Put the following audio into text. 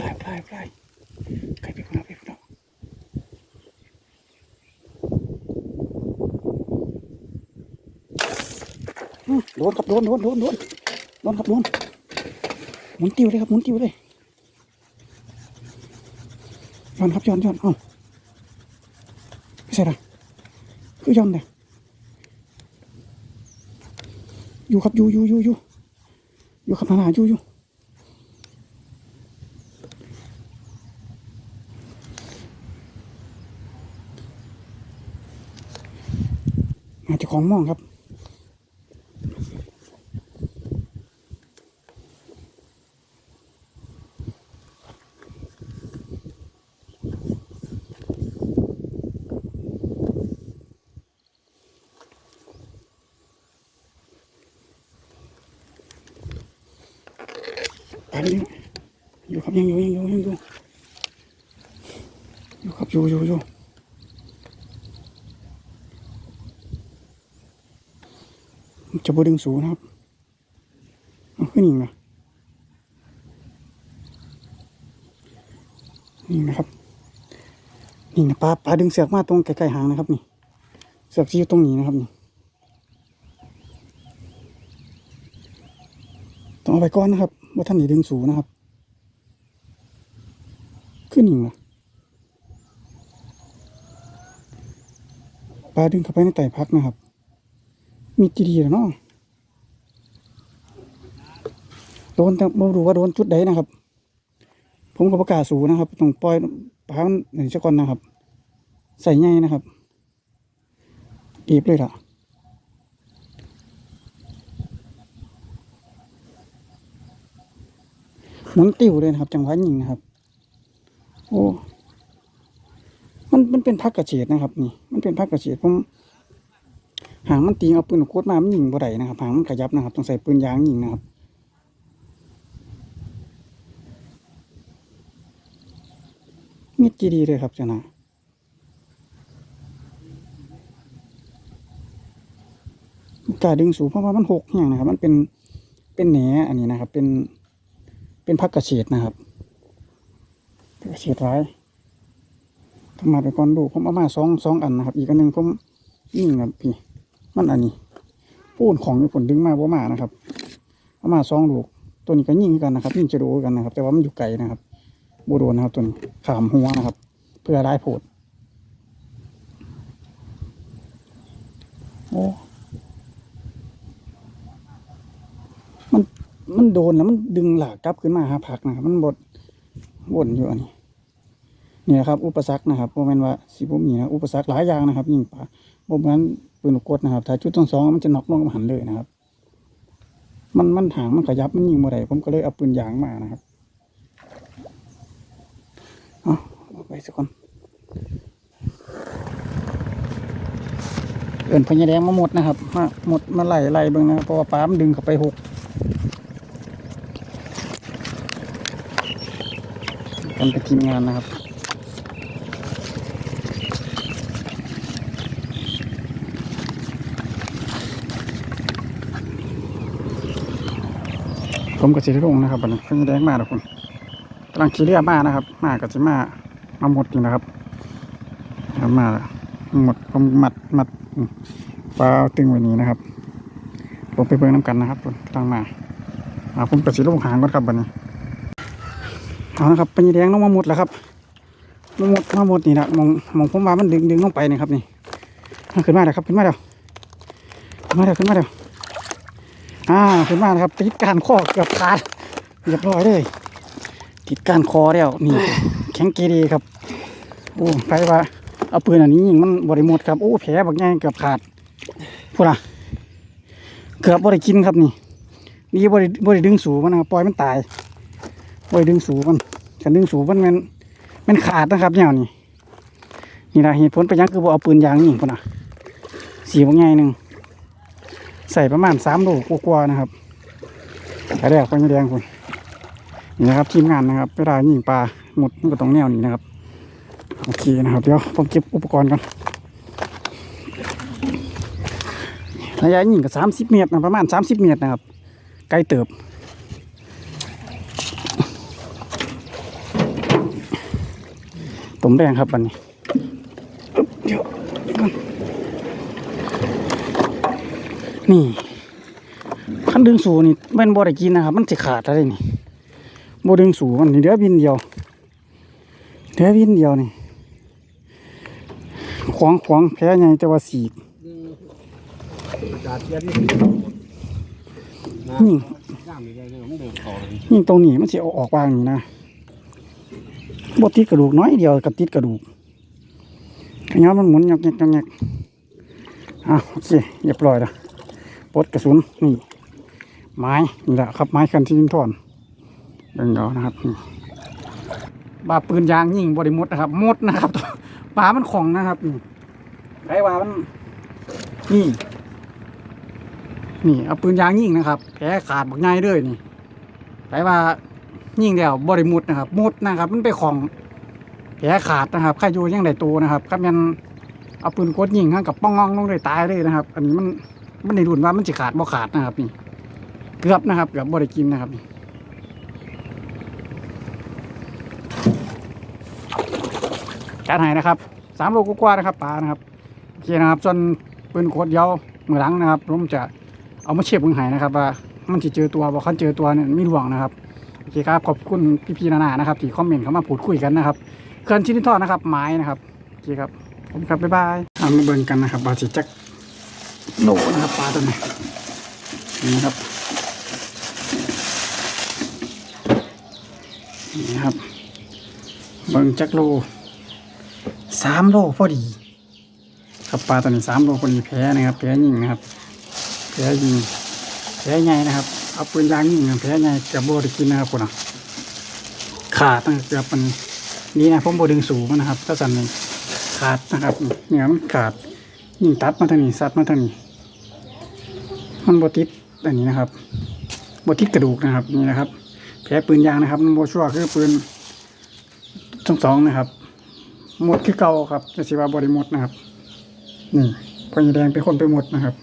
ปลายปลายปลายใครไปพุ่งเอาไปพุ่งเอาอืมโดนครับโดนโดนโดนโดนโดนครับโดนหมุนติวเลยครับหมุนติวเลยย้อนครับย้อนย้อนเอ้าไม่ใช่หรอคือย้อนเลยอยู่ครับอยู่อยู่อยู่อยู่อยู่ครับนานาอยู่อยู่ อาจจะ ของม่องครับ ไปเลยอยู่ครับยังอยู่ยังอยู่ยังอยู่อยู่ครับอยู่อยู่อยู่ จะบดึงสูงนะครับเอาขึ้นอีกนะนี่นะครับ นี่นะปลาปลาดึงเสือกมาตรงใกล้ๆหางนะครับ นี่ เสือกที่อยู่ตรงนี้นะครับนี่ต้องเอาไปก้อนนะครับว่าท่านนี่ดึงสูงนะครับ ขึ้นอีกนะปลาดึงเข้าไปในไต่พักนะครับ มีจีดีแล้วเนาะโดนแต่ไม่รู้ว่าโดนจุดใดนะครับ ผมก็ประกาศสูนะครับต้องปล่อยปลาหนึ่งชะกอนนะครับ ใส่ใหญ่นะครับอีบเลยล่ะหมุนติ้วเลยนะครับ จังหวะยิงนะครับ โอ้มันมันเป็นพักกระเฉดนะครับ นี่ มันเป็นพักกระเฉดผม หางมันตีเอาปืนโคตรมามันยิงบ่ได้นะครับหางมันขยับนะครับ ต้องใส่ปืนยางยิงนะครับมีดจีดีเลยครับเจ้านะกาดึงสูงเพราะว่ามันหกอย่างนะครับ มันเป็นเป็นแหนอันนี้นะครับ เป็นเป็นพักกระเฉดนะครับกระเฉดร้ายทำมาไปก่อนดูผมเอามาสองสองอันนะครับ อีกอันหนึ่งผมยิงครับพี่ มันอันนี้ปูนของญี่ปุ่นดึงมาบ่มานะครับเอามาสองลูกตัวนี้ก็ยิงกันนะครับยิงจะดูกันนะครับ แต่ว่ามันอยู่ไกลนะครับโบโดนนะครับตัวนี้ขามหัวนะครับ เพื่อได้โผดโอ้มันมันโดนแล้วมันดึงหลากกลับขึ้นมาหาผักนะครับ มันบดวนอยู่อันนี้ นี่นะครับ อุปสรรคนะครับโมเมนว่าสิบุมีนะอุปสรรคหลายอย่างนะครับ ยิงปลาโมเมนปืนลูกกดนะครับถ้าจุดทั้งสองมันจะน็อกลงกับหันเลยนะครับ มันมันหางมันขยับมันยิงบ่ได้ผมก็เลยเอาปืนยางมานะครับเอาไปสักคนเอินพญาแดงมาหมดนะครับมาหมดมาไหล่ไล่เบิ่งนะเพราะว่าปามดึงเข้าไปหกกันไปทีมงานนะครับ ผมก็สิได้ลงนะครับบัดนี้เพิ่งแดงมาแล้วคุณกำลังขี่เรือมานะครับ มากับสิมามาหมดอยู่นะครับมาหมดผมมัดมัดปลาตึงไว้นี้นะครับลงไปเบิ่งน้ำกันนะครับคุณกำลังมาอ่าผมก็สิลงหางก่อนครับบัดนี้เอาละครับเป็นแดงลงมาหมดแล้วครับมาหมดมาหมดนี่นะมองมองผมว่ามันดึงดึงลงไปนี่ครับนี่ขึ้นมาแล้วครับขึ้นมาแล้วขึ้นมาแล้วขึ้นมาแล้ว อ่าขึ้นมานครับ ติดการคอเกือบขาดเรียบร้อยเลยติดการคอแล้วนี่แข็งเกรีครับโอ้ไปว่าเอาปืนอันนี้ยิงมันบริหมดครับโอ้แผลบักใหญ่เกือบขาดพูดอะเกือบบริกินครับนี่นี่บริบริดึงสูมันนะปล่อยมันตายบริดึงสูมันฉันดึงสูมันมันมันขาดนะครับเนี่ยนี่นี่นะเหตุผลไปยังคือบ่เอาปืนยางยิงพุ่นะสีบักใหญ่หนึ่ง ใส่ประมาณสามโลกว่าๆนะครับแต่แรกก็ไม่แดงคุณนี่นะครับทีมงานนะครับเวลายิงปลาหมดมันก็ต้องแนวนี้นะครับโอเคนะครับเดี๋ยวผมเก็บอุปกรณ์กันระยะยิงก็สามสิบเมตรนะประมาณสามสิบเมตรนะครับไกลเติบต้มแดงครับบันนี้เดี๋ยวก่อน นี่ขั้นดึงสูนี่แม่นบ่ได้กินนะครับ มันสิขาดอะไรนี่บ่ดึงสูมันนี่เดือบินเดียวเดือบินเดียวนี่ขวางขวางแพ้ใหญ่แต่ว่าสีดนี่นี่ตรงนี้มันสิเอาออกวางนี่นะบ่ติดกระดูกน้อยเดียวกับติดกระดูกอันนี้มันหมุนยักยักยักยักอะโอเคเรียบร้อยแล้ว ปลดกระสุนนี่ ไม้นี่แหละครับไม้คันที่ยิงทอนเบิ่งเอานะครับนี่บาปืนยางยิงบริมุดนะครับมุดนะครับปลามันของนะครับนี่ไอ้ว่ามันนี่นี่เอาปืนยางยิงนะครับแผลขาดบักง่ายเลยนี่ไอ้ว่ายิงเดียวบริมุดนะครับมุดนะครับ มันไปของแผลขาดนะครับใครอยู่ยังไดตัวนะครับครับยันเอาปืนกดยิงข้างกับป้องงองลงเลยตายเลยนะครับ อันนี้มัน มันในรุ่นว่ามันจะขาดบ่ขาดนะครับนี่เกือบนะครับเกือบบริกินนะครับการหายนะครับสามโลกว่านะครับปลานะครับโอเคนะครับส่วนปืนโคตรเยาวมือหลังนะครับผมจะเอามาเชียบมือหายนะครับ ว่ามันจะเจอตัวบอกคันเจอตัวเนี่ยไม่หลวงนะครับโอเคครับขอบคุณพี่ๆนานานะครับที่คอมเมนต์เข้ามาพูดคุยกันนะครับเคลื่อนชิ้นที่ทอดนะครับไม้นะครับโอเคครับผมครับบ๊ายบายมาเบิ่งกันนะครับบาสิจัก โลนะครับปลาตัวนี้นี่นะครับนี่ครับเบิ่งจักโลสามโลพอดี ครับปลาตัวนี้สามโลพอดีแพ้นะครับแพ้ยิงนะครับแพ้ยิงแพ้ใหญ่นะครับเอาปืนยางยิงแพ้ใหญ่เกือบโบดกินนะครับคุณอะขาดตั้งเกือบมันนี่นะผมโบดึงสูงนะครับถ้าสั่นนี่ขาดนะครับเนี่ยมันขาดยิงตัดมาทางนี้ซัดมาทางนี้ มันบติดอันนี้นะครับบติดกระดูกนะครับนี่นะครับ แผลปืนยางนะครับโมชัวคือปืนทั้งสองนะครับ หมดคือเก่าครับจะสิว่าบริหมดนะครับนี่พอยีแดงเป็นคนไปหมดนะครับ